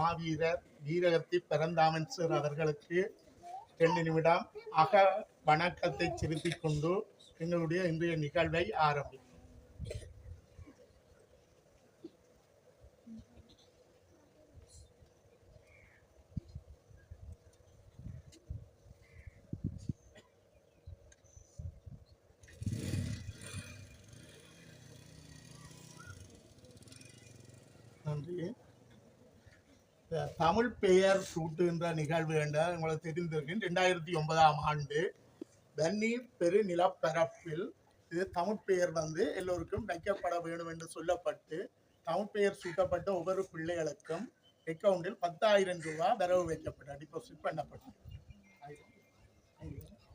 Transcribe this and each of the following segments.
மாவீரர் வீரகத்தி பரந்தாமன் சார் அவர்களுக்கு ரெண்டு நிமிடம் அக வணக்கத்தை செலுத்திக் கொண்டு எங்களுடைய இன்றைய நிகழ்வை ஆரம்பிக்கும் நன்றி. தமிழ் பெயர் சூட்டுகின்ற நிகழ்வு என்றால் உங்களுக்கு தெரிந்திருக்கும். ரெண்டாயிரத்தி ஒன்பதாம் ஆண்டு வன்னி பெரு நிலப்பரப்பில் இது தமிழ் பெயர் வந்து எல்லோருக்கும் வைக்கப்பட வேண்டும் என்று சொல்லப்பட்டு தமிழ் பெயர் சூட்டப்பட்ட ஒவ்வொரு பிள்ளைகளுக்கும் அக்கவுண்டில் பத்தாயிரம் ரூபாய் வரவு வைக்கப்பட்ட டிபாசிட் பண்ணப்பட்டது.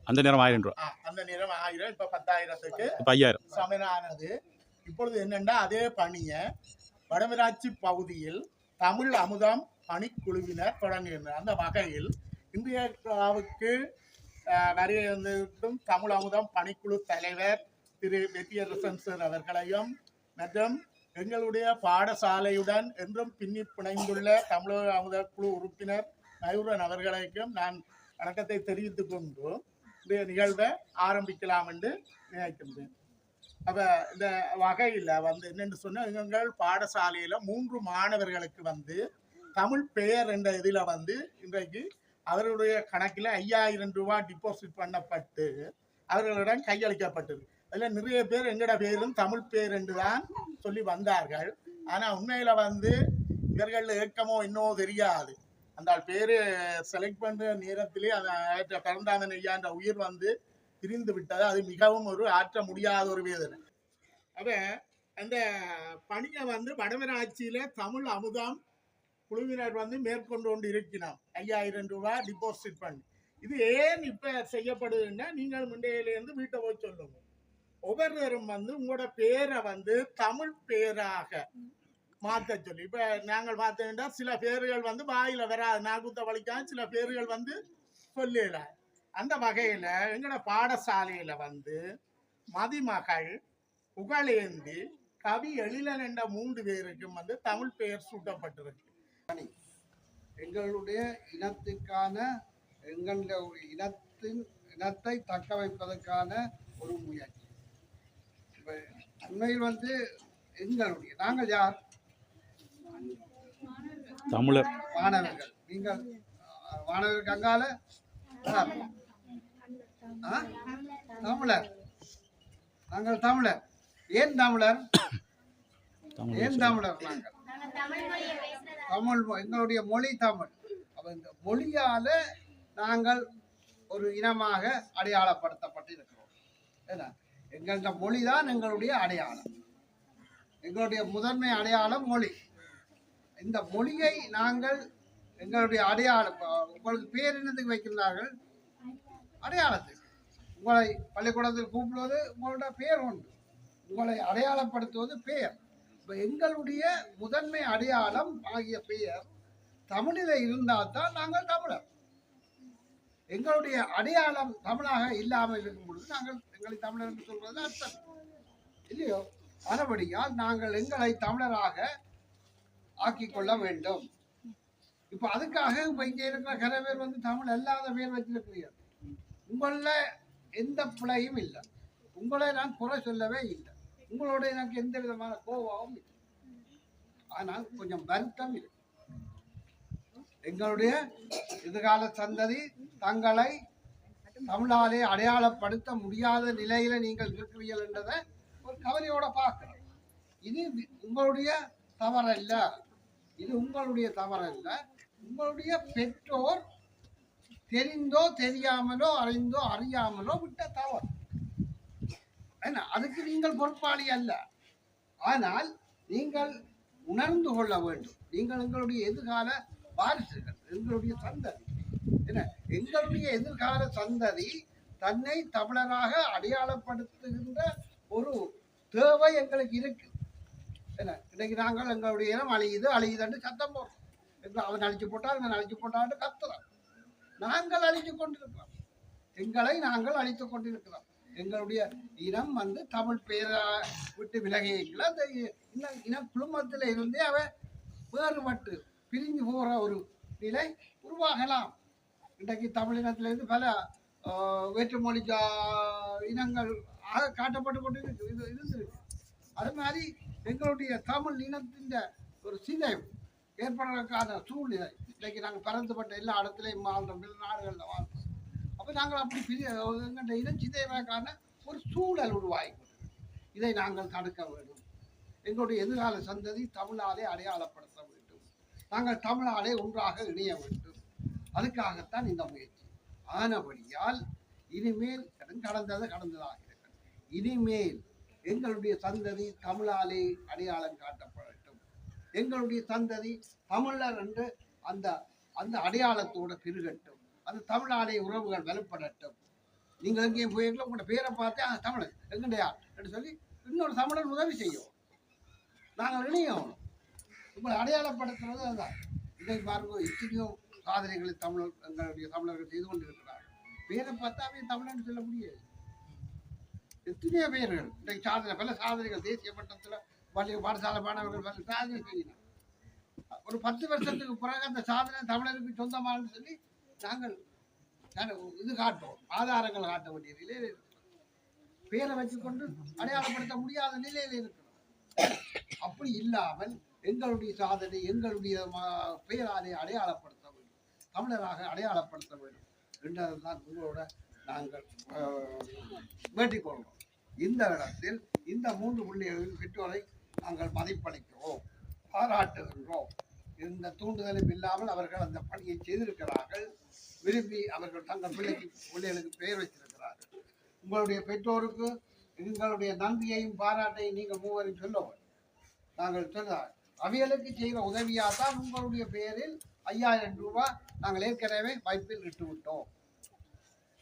அந்த நேரம் ஆயிரம் ரூபா. ஆ, அந்த நேரம் ஆயிரம் இப்ப பத்தாயிரத்துக்கு ஐயாயிரம். சமனானது. இப்பொழுது என்னென்னா அதே பணியை வடமராட்சி பகுதியில் தமிழ் அமுதம் பணிக்குழுவினர் தொடங்குகின்றனர் அந்த வகையில் இந்தியாவுக்கு நிறைய வரைய தமிழ் அமுதம் பணிக்குழு தலைவர் திரு. வெற்றியரசன் சார் அவர்களையும் மற்றும் எங்களுடைய பாடசாலையுடன் என்றும் பின்னி பிணைந்துள்ள தமிழக அமுத குழு உறுப்பினர் மயூரன் அவர்களுக்கும் நான் வணக்கத்தை தெரிவித்துக் கொண்டு இந்த நிகழ்வை ஆரம்பிக்கலாம் என்று நினைக்கின்றேன். அப்ப இந்த வகையில் வந்து என்னென்னு சொன்னால் எங்கள் பாடசாலையில மூன்று மாணவர்களுக்கு வந்து தமிழ் பெயர் என்ற இதில் வந்து இன்றைக்கு அவருடைய கணக்கில் ஐயாயிரம் ரூபாய் டிபாசிட் பண்ணப்பட்டு அவர்களிடம் கையளிக்கப்பட்டது. அதில் நிறைய பேர் எங்களோட பேரும் தமிழ் பேர் என்று தான் சொல்லி வந்தார்கள். ஆனால் உண்மையில் வந்து இவர்கள் ஏக்கமோ இன்னோ தெரியாது. அந்த பேரு செலக்ட் பண்ணுற நேரத்திலே அந்த பரந்தாமன் ஐயா என்ற உயிர் வந்து பிரிந்து விட்டது. அது மிகவும் ஒரு ஆற்ற முடியாத ஒரு வேதனை. அப்ப அந்த பணியை வந்து வடமராட்சியில தமிழ் அமுதம் குழுவினர் வந்து மேற்கொண்டு கொண்டு இருக்கிறோம் ஐயாயிரம் ரூபாய் டிபாசிட் பண்ணி. இது ஏன் இப்போ செய்யப்படுதுன்னா நீங்கள் முண்டையிலேருந்து வீட்டை போய் சொல்லுங்க. ஒவ்வொருவரும் வந்து உங்களோட பேரை வந்து தமிழ் பேராக மாற்ற சொல்லி. இப்போ நாங்கள் பார்த்தோம்னா சில பேர்கள் வந்து வாயில் வராது. நாகுத்த வலிக்காம சில பேர்கள் வந்து சொல்லல அந்த வகையில் எங்களோட பாடசாலையில் வந்து மதிமகள் புகழேந்தி கவி எழிலன் என்ற மூன்று பேருக்கும் வந்து தமிழ் பெயர் சூட்டப்பட்டிருக்கு. எங்களுடைய இனத்துக்கான எங்களுடைய இனத்தின் இனத்தை தக்க வைப்பதற்கான ஒரு முயற்சி. இப்ப உண்மையில் வந்து எங்களுடைய நாங்கள் யார்? தமிழர். மாணவர்கள். நீங்கள் மாணவர்கள்? ஆ? தமிழர். நாங்கள் தமிழர். ஏன் தமிழர்? ஏன் தமிழர் நாங்கள்? தமிழ் எங்களுடைய மொழி தமிழ். அப்ப இந்த மொழியால நாங்கள் ஒரு இனமாக அடையாளப்படுத்தப்பட்டிருக்கிறோம். ஏன்னா எங்களோட மொழி தான் எங்களுடைய அடையாளம். எங்களுடைய முதன்மை அடையாளம் மொழி. இந்த மொழியை நாங்கள் எங்களுடைய அடையாளம் உங்களுக்கு பேர் என்னத்துக்கு வைக்கின்றார்கள்? அடையாளத்துக்கு. உங்களை பள்ளிக்கூடத்தில் கூப்பிடுவது உங்களோட பேர் உண்டு. உங்களை அடையாளப்படுத்துவது பெயர் எங்களுடைய முதன்மை அடையாளம் ஆகிய பெயர் தமிழில் இருந்தால் தான் நாங்கள் தமிழர். எங்களுடைய அடையாளம் தமிழாக இல்லாமல் இருக்கும் பொழுது நாங்கள் எங்களை தமிழர் என்று சொல்வது அர்த்தம். இல்லையோ? அதபடியால் நாங்கள் எங்களை தமிழராக ஆக்கிக்கொள்ள வேண்டும். இப்போ அதுக்காக இப்போ இங்கே இருக்கிற கரை பேர் வந்து தமிழ் அல்லாத பேர் வச்சிருக்கிறீர்கள். உங்களில் எந்த பிழையும் இல்லை. உங்களை நான் குறை சொல்லவே இல்லை. உங்களோட எனக்கு எந்த விதமான கோபமும் இல்லை. ஆனால் கொஞ்சம் வருத்தம் இல்லை எங்களுடைய எதிர்கால சந்ததி தங்களை தமிழாலே அடையாளப்படுத்த முடியாத நிலையில நீங்கள் இருக்கிறீர்கள் என்றதை ஒரு கவலையோட பார்க்கிறோம். இது உங்களுடைய தவறல்ல. இது உங்களுடைய தவறல்ல. உங்களுடைய பெற்றோர் தெரிந்தோ தெரியாமலோ அறிந்தோ அறியாமலோ விட்ட தவறு. அதுக்கு நீங்கள் பொறுப்பாளி அல்ல. ஆனால் நீங்கள் உணர்ந்து கொள்ள வேண்டும். நீங்கள் எங்களுடைய எதிர்கால வாரிசுகள் எங்களுடைய சந்ததி. என்ன? எங்களுடைய எதிர்கால சந்ததி தன்னை தமிழராக அடையாளப்படுத்துகின்ற ஒரு தேவை எங்களுக்கு இருக்கு. என்ன இன்னைக்கு நாங்கள் எங்களுடைய இனம் அழியுது அழியுதுன்னு சத்தம் போடுறோம். அவன் அழிச்சு போட்டா அவன் அழிச்சு போட்டான்னு கத்துறோம் நாங்கள் அழிச்சு கொண்டிருக்கிறோம். எங்களை நாங்கள் அழித்துக் கொண்டிருக்கிறோம். எங்களுடைய இனம் வந்து தமிழ் பெயரை விட்டு விலகிக்கல அந்த இன இன குழுமத்தில் இருந்தே அவன் வேறுபட்டு பிரிஞ்சு போகிற ஒரு நிலை உருவாகலாம். இன்றைக்கு தமிழினத்திலேருந்து பல வேற்றுமொழி ஜா- இனங்கள் ஆக காட்டப்பட்டு கொண்டு இது இருந்திருக்கு. அது மாதிரி எங்களுடைய தமிழ் இனத்தின் ஒரு சிதைவு ஏற்படுறதுக்கான சூழ்நிலை. இன்றைக்கு நாங்கள் பறந்துபட்ட எல்லா இடத்துலையும் வாழ்ந்தோம். பிற நாடுகளில் வாழ்ந்தோம். அப்போ நாங்கள் அப்படி பிரிய எங்களுடைய ஒரு சூழல் உருவாகி இதை நாங்கள் தடுக்க வேண்டும். எங்களுடைய எதிர்கால சந்ததி தமிழாலே அடையாளப்படுத்த வேண்டும். நாங்கள் தமிழாலே ஒன்றாக இணைய வேண்டும். அதுக்காகத்தான் இந்த முயற்சி. ஆனபடியால் இனிமேல் கடந்தது கடந்ததாக இருக்கிறது இனிமேல் எங்களுடைய சந்ததி தமிழாலே அடையாளம் காட்டப்படட்டும் எங்களுடைய சந்ததி தமிழர் என்று அந்த அந்த அடையாளத்தோடு பெருகட்டும் அந்த தமிழ்நாடைய உறவுகள் வலுப்படட்டும். நீங்கள் எங்கேயும் போயிருக்கலாம் உங்களோட பேரை பார்த்து ஆ தமிழர் எங்கடையா என்று சொல்லி இன்னொரு தமிழர் உதவி செய்யும். நாங்கள் இணையணும். உங்களை அடையாளப்படுத்துறது அதுதான். இதை பாருங்க எத்தனையோ சாதனைகளை தமிழர் எங்களுடைய தமிழர்கள் செய்து கொண்டிருக்கிறார்கள். பேரை பார்த்தாவே தமிழன் சொல்ல முடியாது. எத்தனையோ பேர்கள் இன்றைக்கு சாதனை பல சாதனைகள் தேசிய மட்டத்தில் பள்ளி பாடசாலை மாணவர்கள் பல சாதனை செய்யணும் ஒரு பத்து வருஷத்துக்கு பிறகு அந்த சாதனை தமிழருக்கு சொந்தமானு சொல்லி நாங்கள் நாங்கள் இது காட்டுவோம். ஆதாரங்கள் காட்ட வேண்டிய நிலையில் இருக்கிறோம். பேரை வச்சுக்கொண்டு அடையாளப்படுத்த முடியாத நிலையில் இருக்கிறோம். அப்படி இல்லாமல் எங்களுடைய சாதனை எங்களுடைய பெயராலே அடையாளப்படுத்த வேண்டும். தமிழராக அடையாளப்படுத்த வேண்டும் என்றதான் உங்களோட நாங்கள் ஆஹ், வேண்டிக் இந்த இடத்தில் இந்த மூன்று பிள்ளைகளின் பெற்றோரை நாங்கள் மதிப்பளிக்கிறோம் பாராட்டுகின்றோம். இந்த தூண்டுதலும் இல்லாமல் அவர்கள் அந்த பணியை செய்திருக்கிறார்கள். விரும்பி அவர்கள் தங்கள் பிள்ளைக்கு பிள்ளைகளுக்கு பெயர் வைத்திருக்கிறார்கள். உங்களுடைய பெற்றோருக்கு எங்களுடைய நன்றியையும் பாராட்டையும் நீங்கள் மூவரும் சொல்லுவோம். நாங்கள் சொன்னார் அவியலுக்கு செய்கிற உதவியாக தான் உங்களுடைய பெயரில் ஐயாயிரம் ரூபாய் நாங்கள் ஏற்கனவே வைப்பில் இட்டு விட்டோம்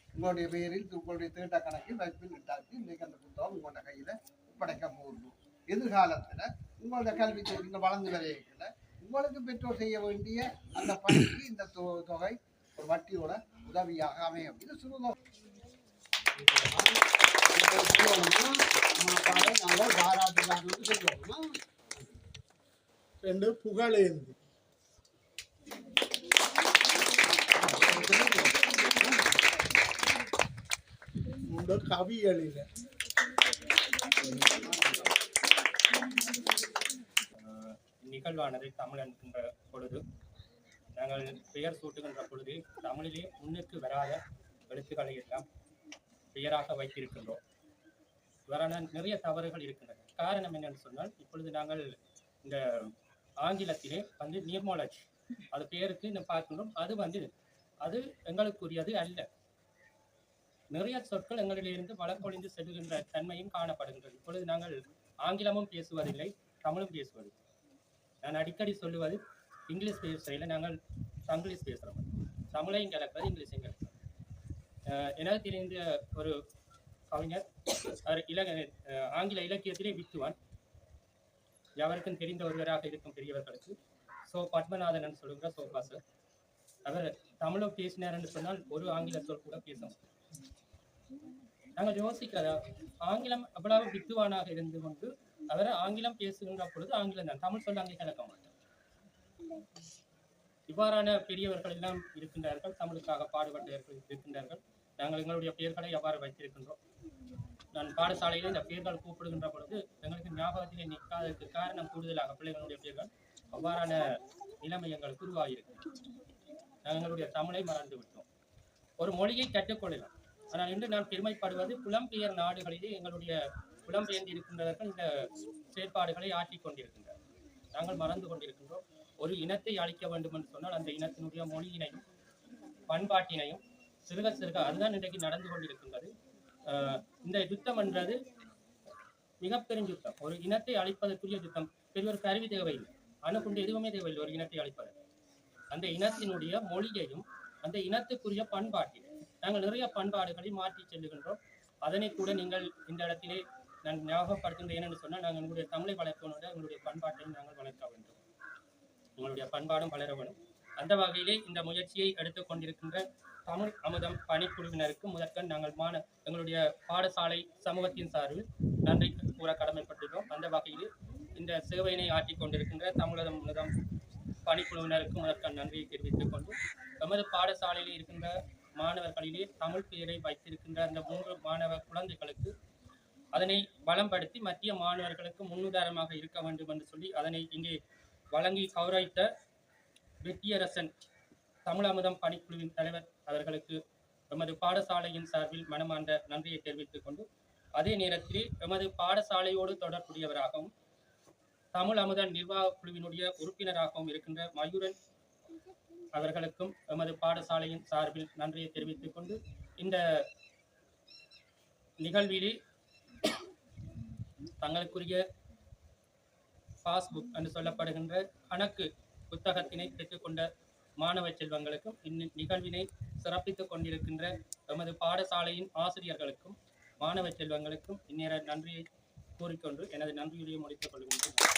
உங்களுடைய பெயரில் உங்களுடைய திட்ட கணக்கில் வைப்பில் இட்டாச்சு. இன்றைக்கு அந்த புத்தகம் உங்களோட கையில் ஒப்படைக்க போகணும் எதிர்காலத்தில் உங்களோட கல்வி நீங்கள் வளர்ந்து வரையில உங்களுக்கு பெற்றோர் செய்ய வேண்டிய அந்த பணிக்கு இந்த தொ- தொகை ஒரு வட்டியோட உதவியாக அமையும் இது சுருதம் நாங்கள் பாராட்டுதாரர்களுக்கு சொல்லுவோம். ரெண்டு புகழேந்தி மூன்று கவியலில. நிகழ்வானது தமிழ் என்கின்ற பொழுது நாங்கள் பெயர் சூட்டுகின்ற பொழுது தமிழிலே முன்னுக்கு வராத எழுத்துக்களை எல்லாம் பெயராக வைத்திருக்கின்றோம். இவ்வாறான நிறைய தவறுகள் இருக்கின்றன. காரணம் என்னன்னு சொன்னால் இப்பொழுது நாங்கள் இந்த ஆங்கிலத்திலே வந்து நீர்மோலஜ் அது பெயருக்கு நம்ம பார்க்கின்றோம். அது வந்து அது எங்களுக்குரியது அல்ல. நிறைய சொற்கள் எங்களிலிருந்து வளர்ப்பொழிந்து செல்கின்ற தன்மையும் காணப்படுகின்றது. இப்பொழுது நாங்கள் ஆங்கிலமும் பேசுவதில்லை தமிழும் பேசுவதில்லை. நான் அடிக்கடி சொல்லுவது இங்கிலீஷ் பேசுறையில் நாங்கள் தங்கிலீஷ் பேசுகிறோம் தமிழையும் கலப்பது இங்கிலீஷையும் கலப்பது. எனக்கு தெரிந்த ஒரு கவிஞர் அவர் இலக ஆங்கில இலக்கியத்திலே வித்துவான். எவருக்கும் தெரிந்த ஒருவராக இருக்கும் பெரியவர்களுக்கு சோ பத்மநாதன் சொல்லுங்க சோபா சார். அவர் தமிழை பேசினார் என்று சொன்னால் ஒரு ஆங்கில சொல் கூட பேச நாங்கள் யோசிக்கிறதா ஆங்கிலம் அவ்வளவு வித்துவானாக இருந்து கொண்டு அவர் ஆங்கிலம் பேசுகின்ற பொழுது ஆங்கிலம் தான். தமிழ் சொல்ல அங்கே கலக்க மாட்டார். இவ்வாறான பெரியவர்கள் எல்லாம் இருக்கின்றார்கள். தமிழுக்காக பாடுபட்டவர்கள் இருக்கின்றார்கள். நாங்கள் எங்களுடைய பெயர்களை எவ்வாறு வைத்திருக்கின்றோம்? நான் பாடசாலையில் இந்த பெயர்கள் கூப்பிடுகின்ற பொழுது எங்களுக்கு ஞாபகத்திலே நிற்காததற்கு காரணம் கூடுதலாக பிள்ளைகளுடைய பெயர்கள் அவ்வாறான நிலைமை எங்களுக்கு உருவாகியிருக்கு. நாங்கள் எங்களுடைய தமிழை மறந்து விட்டோம் ஒரு மொழியை கற்றுக்கொள்ளலாம். ஆனால் இன்று நான் பெருமைப்படுவது புலம்பெயர் நாடுகளிலே எங்களுடைய புலம்பெயர்ந்து இருக்கின்றவர்கள் இந்த செயற்பாடுகளை ஆற்றிக் கொண்டிருக்கின்றனர். நாங்கள் மறந்து கொண்டிருக்கின்றோம். ஒரு இனத்தை அழிக்க வேண்டும் என்று சொன்னால் அந்த இனத்தினுடைய மொழியினையும் பண்பாட்டினையும் சிறுக சிறுக அதுதான் இன்றைக்கு நடந்து கொண்டிருக்கின்றது. இந்த யுத்தம் என்றது மிகப்பெரும் யுத்தம். ஒரு இனத்தை அழிப்பதற்குரிய யுத்தம். பெரிய ஒரு கருவி தேவையில்லை. அணுகுண்டு எதுவுமே தேவையில்லை. ஒரு இனத்தை அழிப்பதற்கு. அந்த இனத்தினுடைய மொழியையும் அந்த இனத்துக்குரிய பண்பாட்டினை நாங்கள் நிறைய பண்பாடுகளை மாற்றி செல்லுகின்றோம். அதனை கூட நீங்கள் இந்த இடத்திலே நான் ஞாபகப்படுத்துகின்ற ஏனென்று சொன்னால் நாங்கள் எங்களுடைய தமிழை வளர்ப்பனோட எங்களுடைய பண்பாட்டையும் நாங்கள் வளர்க்க வேண்டும். எங்களுடைய பண்பாடும் வளர வேண்டும். அந்த வகையிலே இந்த முயற்சியை எடுத்துக்கொண்டிருக்கின்ற தமிழ் அமுதம் பணிக்குழுவினருக்கு முதற்கண் நாங்கள் மாண எங்களுடைய பாடசாலை சமூகத்தின் சார்பில் நன்றி கூற கடமைப்பட்டுள்ளோம். அந்த வகையில் இந்த சேவையினை ஆற்றிக் கொண்டிருக்கின்ற தமிழகம் அமுதம் பணிக்குழுவினருக்கு முதற்கண் நன்றியை தெரிவித்துக் கொண்டு எமது பாடசாலையில் இருக்கின்ற மாணவர்களிலே தமிழ் பெயரை வைத்திருக்கின்ற அந்த மூன்று மாணவ குழந்தைகளுக்கு அதனை வளம்படுத்தி மத்திய மாணவர்களுக்கு முன்னுதாரணமாக இருக்க வேண்டும் என்று சொல்லி அதனை இங்கே வழங்கி கௌரவித்த வெற்றியரசன் தமிழ் அமுதம் பணிக்குழுவின் தலைவர் அவர்களுக்கு எமது பாடசாலையின் சார்பில் மனமார்ந்த நன்றியை தெரிவித்துக் கொண்டு அதே நேரத்தில் எமது பாடசாலையோடு தொடர்புடையவராகவும் தமிழ் அமுத நிர்வாக குழுவினுடைய உறுப்பினராகவும் இருக்கின்ற மயூரன் அவர்களுக்கும் எமது பாடசாலையின் சார்பில் நன்றியை தெரிவித்துக் கொண்டு இந்த நிகழ்விலே தங்களுக்குரிய பாஸ்புக் என்று சொல்லப்படுகின்ற கணக்கு புத்தகத்தினை பெற்றுக்கொண்ட மாணவ செல்வங்களுக்கும் இந்நிகழ்வினை சிறப்பித்துக் கொண்டிருக்கின்ற எமது பாடசாலையின் ஆசிரியர்களுக்கும் மாணவ செல்வங்களுக்கும் இந்நேர நன்றியை கூறிக்கொண்டு எனது நன்றியுடைய முடித்துக் கொள்கின்றேன்.